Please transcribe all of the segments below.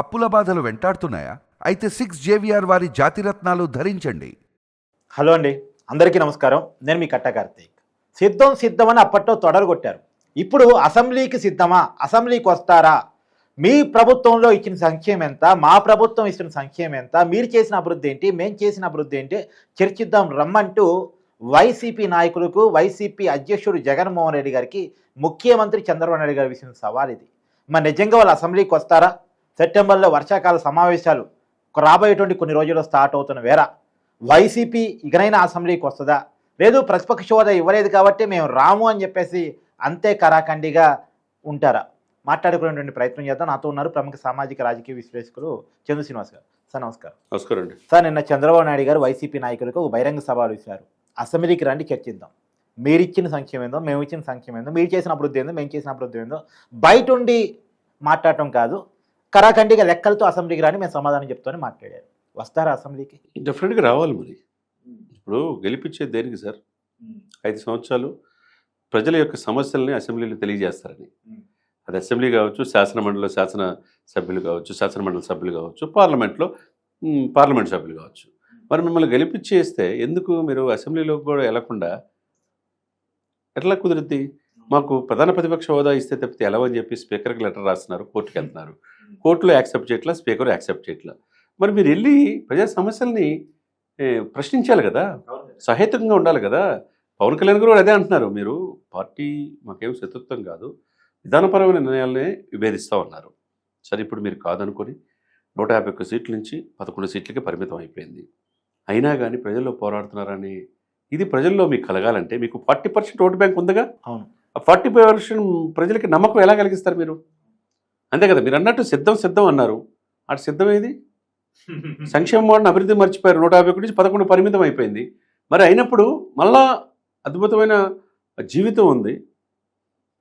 అప్పుల బాధలు వెంటాడుతున్నాయా? అయితే సిక్స్ జేవిఆర్ వారి జాతిరత్నాలు ధరించండి. హలో అండి. అందరికీ నమస్కారం. నేను మీ కట్ట కార్తీక్. సిద్ధం సిద్ధమని అప్పట్లో తొడరగొట్టారు ఇప్పుడు అసెంబ్లీకి సిద్ధమా? అసెంబ్లీకి వస్తారా? మీ ప్రభుత్వంలో ఇచ్చిన సంక్షేమం ఎంత? మా ప్రభుత్వం ఇచ్చిన సంక్షేమం ఎంత? మీరు చేసిన అభివృద్ధి ఏంటి? మేము చేసిన అభివృద్ధి ఏంటి? చర్చిద్దాం రమ్మంటూ వైసీపీ నాయకులకు వైసీపీ అధ్యక్షుడు జగన్మోహన్ రెడ్డి గారికి ముఖ్యమంత్రి చంద్రబాబు నాయుడు గారి విసిన సవాల్ ఇది. మరి నిజంగా వాళ్ళు అసెంబ్లీకి వస్తారా? సెప్టెంబర్లో వర్షాకాల సమావేశాలు రాబోయేటువంటి కొన్ని రోజుల్లో స్టార్ట్ అవుతున్న వేళ వైసీపీ ఇకనైనా అసెంబ్లీకి వస్తుందా? లేదు ప్రతిపక్ష హోదా ఇవ్వలేదు కాబట్టి మేము రాము అని చెప్పేసి అంతే కరాఖండిగా ఉంటారా? మాట్లాడుకునేటువంటి ప్రయత్నం చేద్దాం. నాతో ఉన్నారు ప్రముఖ సామాజిక రాజకీయ విశ్లేషకులు చంద్ర శ్రీనివాస్ గారు. సార్ నమస్కారం. నమస్కారం అండి. సార్ నిన్న చంద్రబాబు నాయుడు గారు వైసీపీ నాయకులకు ఒక బహిరంగ సవాలు ఇచ్చారు అసెంబ్లీకి రండి చర్చిద్దాం మీరు ఇచ్చిన సంక్షేమం ఏందో మేము ఇచ్చిన సంక్షేమం ఏందో మీరు చేసిన అభివృద్ధి ఏందో మేము చేసిన అభివృద్ధి ఏందో బయట ఉండి మాట్లాడటం కాదు. కరాఖండిగా లెక్కలతో అసెంబ్లీకి రాని మేము సమాధానం చెప్తామని మాట్లాడారు. వస్తారా అసెంబ్లీకి? డెఫినెట్గా రావాలి మరి. ఇప్పుడు గెలిపించేది దేనికి సార్? ఐదు సంవత్సరాలు ప్రజల యొక్క సమస్యల్ని అసెంబ్లీలో తెలియజేస్తారని. అది అసెంబ్లీ కావచ్చు శాసన మండలిలో శాసన సభ్యులు కావచ్చు శాసన మండలి సభ్యులు కావచ్చు పార్లమెంట్లో పార్లమెంట్ సభ్యులు కావచ్చు. మరి మిమ్మల్ని గెలిపించేస్తే ఎందుకు మీరు అసెంబ్లీలోకి కూడా వెళ్ళకుండా ఎట్లా కుదిరిద్ది? మాకు ప్రధాన ప్రతిపక్ష హోదా ఇస్తే తప్పితే ఎలా అని చెప్పి స్పీకర్కి లెటర్ రాస్తున్నారు కోర్టుకి వెళ్తున్నారు. కోర్టులో యాక్సెప్ట్ చేయట్లా స్పీకర్ యాక్సెప్ట్ చేయట్లా. మరి మీరు వెళ్ళి ప్రజా సమస్యల్ని ప్రశ్నించాలి కదా. సహేతుకంగా ఉండాలి కదా. పవన్ కళ్యాణ్ గారు అదే అంటున్నారు. మీరు పార్టీ మాకేం శత్రుత్వం కాదు విధానపరమైన నిర్ణయాలనే విభేదిస్తూ ఉన్నారు. సరే ఇప్పుడు మీరు కాదనుకొని నూట యాభై ఒక్క సీట్ల నుంచి పదకొండు సీట్లకి పరిమితం అయిపోయింది. అయినా కానీ ప్రజల్లో పోరాడుతున్నారని ఇది ప్రజల్లో మీకు కలగాలంటే మీకు ఫార్టీ పర్సెంట్ ఓటు బ్యాంక్ ఉందిగా? అవును. ఆ ఫార్టీ పర్సెంట్ ప్రజలకి నమ్మకం ఎలా కలిగిస్తారు మీరు? అంతే కదా మీరు అన్నట్టు సిద్ధం సిద్ధం అన్నారు. అటు సిద్ధం ఏది? సంక్షేమ వాడిని అభివృద్ధి మర్చిపోయారు. నూట యాభై ఒకటి నుంచి పదకొండు పరిమితం అయిపోయింది. మరి అయినప్పుడు మళ్ళా అద్భుతమైన జీవితం ఉంది.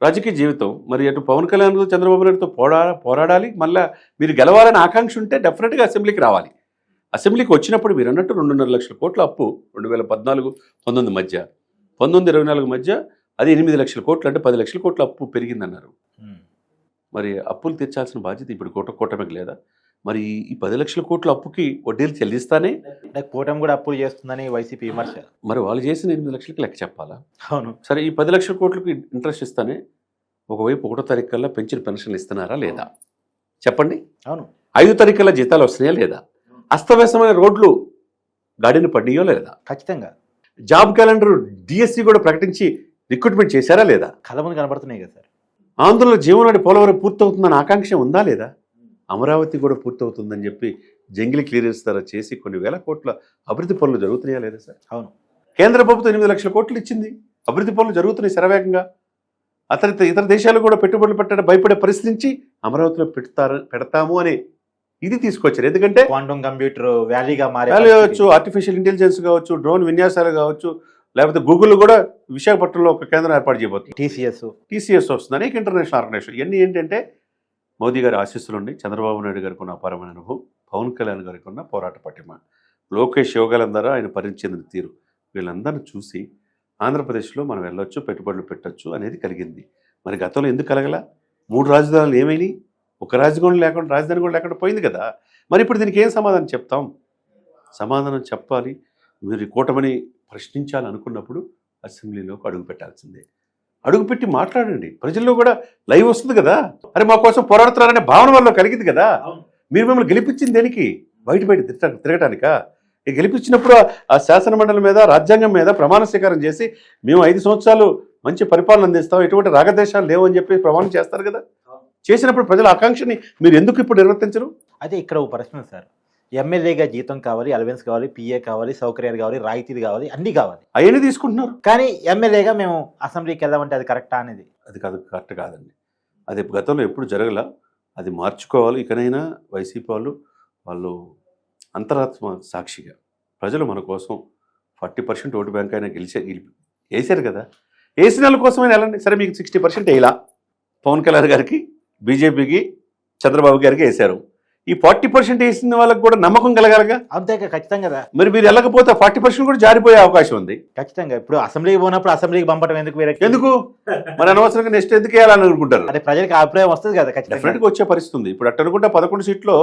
రాజకీయ జీవితం. మరి అటు పవన్ కళ్యాణ్ చంద్రబాబు నాయుడుతో పోరా పోరాడాలి. మళ్ళా మీరు గెలవాలని ఆకాంక్ష ఉంటే డెఫినెట్గా అసెంబ్లీకి రావాలి. అసెంబ్లీకి వచ్చినప్పుడు మీరు అన్నట్టు రెండున్నర లక్షల కోట్ల అప్పు రెండు వేల పద్నాలుగు పంతొమ్మిది మధ్య. పంతొమ్మిది ఇరవై నాలుగు మధ్య అది ఎనిమిది లక్షల కోట్లు అంటే పది లక్షల కోట్ల అప్పు పెరిగిందన్నారు. మరి అప్పులు తీర్చాల్సిన బాధ్యత ఇప్పుడు కోట కూటమికి లేదా? మరి ఈ పది లక్షల కోట్ల అప్పుకి వడ్డీలు చెల్లిస్తానే? కూటమి కూడా అప్పులు చేస్తుందని వైసీపీ విమర్శ మరి వాళ్ళు చేసిన ఎనిమిది లక్షలకి లెక్క చెప్పాలా? అవును. సరే ఈ పది లక్షల కోట్లకి ఇంట్రెస్ట్ ఇస్తానే? ఒకవైపు ఒకటో తారీఖు కల్లా పెంచిన పెన్షన్లు ఇస్తున్నారా లేదా? చెప్పండి. అవును. ఐదు తారీఖు కల్లా జీతాలు వస్తున్నాయా లేదా? అస్తవ్యస్తమైన రోడ్లు గాడిని పడియో లేదా? ఖచ్చితంగా. జాబ్ క్యాలెండర్ డిఎస్సి కూడా ప్రకటించి రిక్రూట్మెంట్ చేశారా లేదా? కళ్ళ ముందు కనబడుతున్నాయి కదా సార్. ఆంధ్రలో జీవనాడి పోలవరం పూర్తవుతుందన్న ఆకాంక్ష ఉందా లేదా? అమరావతి కూడా పూర్తవుతుందని చెప్పి జంగిలీ క్లియరెన్స్ ద్వారా చేసి కొన్ని వేల కోట్ల అభివృద్ధి పనులు జరుగుతున్నాయా లేదా సార్? అవును. కేంద్ర ప్రభుత్వం ఎనిమిది లక్షల కోట్లు ఇచ్చింది. అభివృద్ధి పనులు జరుగుతున్నాయి శరవేగంగా. అతని ఇతర దేశాలు కూడా పెట్టుబడులు పెట్టడం భయపడే పరిస్థితి నుంచి అమరావతిలో పెడతారు పెడతాము అని ఇది తీసుకొచ్చారు. ఎందుకంటే క్వాంటమ్ కంప్యూటర్ వ్యాలీగా మారే వ్యాలీ కావచ్చు ఆర్టిఫిషియల్ ఇంటెలిజెన్స్ కావచ్చు డ్రోన్ విన్యాసాలు కావచ్చు లేకపోతే గూగుల్ కూడా విశాఖపట్నంలో ఒక కేంద్రం ఏర్పాటు చేయబోతుంది. టీసీఎస్. టీసీఎస్ వస్తుంది అనేక ఇంటర్నేషనల్ ఆర్గనైజేషన్ ఇవన్నీ ఏంటంటే మోదీ గారి ఆశీస్సులు ఉండి చంద్రబాబు నాయుడు గారికి ఉన్న అపారమైన అనుభవం పవన్ కళ్యాణ్ గారికి ఉన్న పోరాట పటిమ. లోకేష్ యోగాలందరూ ఆయన పరిచయం తీరు. వీళ్ళందరిని చూసి ఆంధ్రప్రదేశ్లో మనం వెళ్ళొచ్చు పెట్టుబడులు పెట్టొచ్చు అనేది కలిగింది. మరి గతంలో ఎందుకు కలగల? మూడు రాజధానులు ఏమైనాయి ఒక రాజధాని లేకుండా రాజధాని కూడా లేకుండా పోయింది కదా. మరి ఇప్పుడు దీనికి ఏం సమాధానం చెప్తాం? సమాధానం చెప్పాలి. మీరు కూటమిని ప్రశ్నించాలి అనుకున్నప్పుడు అసెంబ్లీలోకి అడుగు పెట్టాల్సిందే. అడుగుపెట్టి మాట్లాడండి. ప్రజల్లో కూడా లైవ్ వస్తుంది కదా. అరే మా కోసం పోరాడుతున్నారనే భావన వల్ల కలిగింది కదా. మీరు మిమ్మల్ని గెలిపించింది దేనికి? బయట బయట తిరగ తిరగటానికా? ఈ గెలిపించినప్పుడు ఆ- ఆ శాసన మండలి మీద రాజ్యాంగం మీద ప్రమాణ స్వీకారం చేసి మేము ఐదు సంవత్సరాలు మంచి పరిపాలన అందిస్తాం. ఎటువంటి రాగదేశాలు లేవు అని చెప్పి ప్రమాణం చేస్తారు కదా. చేసినప్పుడు ప్రజల ఆకాంక్షని మీరు ఎందుకు ఇప్పుడు నిర్వర్తించరు? అదే ఇక్కడ ఒక ప్రశ్న సార్. ఎమ్మెల్యేగా జీతం కావాలి అలవెన్స్ కావాలి పిఏ కావాలి సౌకర్యాలు కావాలి రాయితీలు కావాలి అన్నీ కావాలి. అవన్నీ తీసుకుంటున్నారు. కానీ ఎమ్మెల్యేగా మేము అసెంబ్లీకి వెళ్దామంటే అది కరెక్టా అనేది? అది కాదు కరెక్ట్ కాదండి. అది గతంలో ఎప్పుడు జరగల. అది మార్చుకోవాలి ఇకనైనా వైసీపీ వాళ్ళు వాళ్ళు అంతరాత్మ సాక్షిగా. ప్రజలు మన కోసం ఫార్టీ పర్సెంట్ ఓటు బ్యాంక్ అయినా గెలిచే గెలిపి వేసారు కదా. వేసిన వాళ్ళ కోసమైనా వెళ్ళండి. సరే మీకు సిక్స్టీ పర్సెంట్ వేయలా. పవన్ కళ్యాణ్ గారికి బీజేపీకి చంద్రబాబు గారికి వేశారు. ఈ ఫార్టీ పర్సెంట్ వేసిన వాళ్ళకి కూడా నమ్మకం కలగాలగా? అంతే ఖచ్చితంగా కదా మరి మీరు వెళ్ళకపోతే ఫార్టీ పర్సెంట్ కూడా జారిపోయే అవకాశం ఉంది. ఖచ్చితంగా. ఇప్పుడు అసెంబ్లీకి పోయినప్పుడు అసెంబ్లీకి పంపడం ఎందుకు వేరే ఎందుకు? మరి అనవసరంగా నెక్స్ట్ ఎందుకు వేయాలని అనుకుంటారు? అదే ప్రజలకు అభిప్రాయం వస్తుంది కదా ఖచ్చితంగా. డెఫినెట్గా వచ్చే పరిస్థితి ఉంది ఇప్పుడు అట్ట అనుకుంటే పదకొండు సీట్లో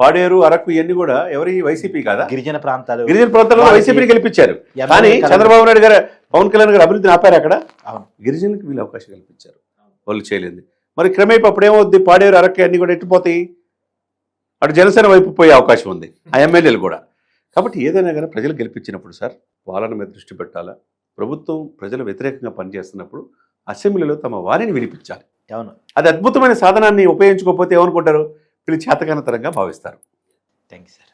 పాడేరు అరకు ఇవన్నీ కూడా ఎవరి వైసీపీ కాదా? గిరిజన ప్రాంతాలు. గిరిజన ప్రాంతాల్లో వైసీపీని గెలిపించారు. కానీ. చంద్రబాబు నాయుడు గారు పవన్ కళ్యాణ్ గారు అభివృద్ధిని ఆపారు అక్కడ. గిరిజనులకు వీళ్ళు అవకాశం కల్పించారు. వాళ్ళు చేయలేదు. మరి క్రమేపీ అప్పుడు ఏమవుద్ది పాడేరు అరకు అన్ని కూడా ఎట్టిపోతాయి? అటు జనసేన వైపు పోయే అవకాశం ఉంది. ఆ ఎమ్మెల్యేలు కూడా. కాబట్టి ఏదైనా కానీ ప్రజలు గెలిపించినప్పుడు సార్ పాలన మీద దృష్టి పెట్టాలా? ప్రభుత్వం ప్రజల వ్యతిరేకంగా పనిచేస్తున్నప్పుడు అసెంబ్లీలో తమ వారిని వినిపించాలి. అవును. అది అద్భుతమైన సాధనాన్ని ఉపయోగించుకోకపోతే ఏమనుకుంటారు? వీళ్ళు చేతకానతరంగా భావిస్తారు. Thank you sir.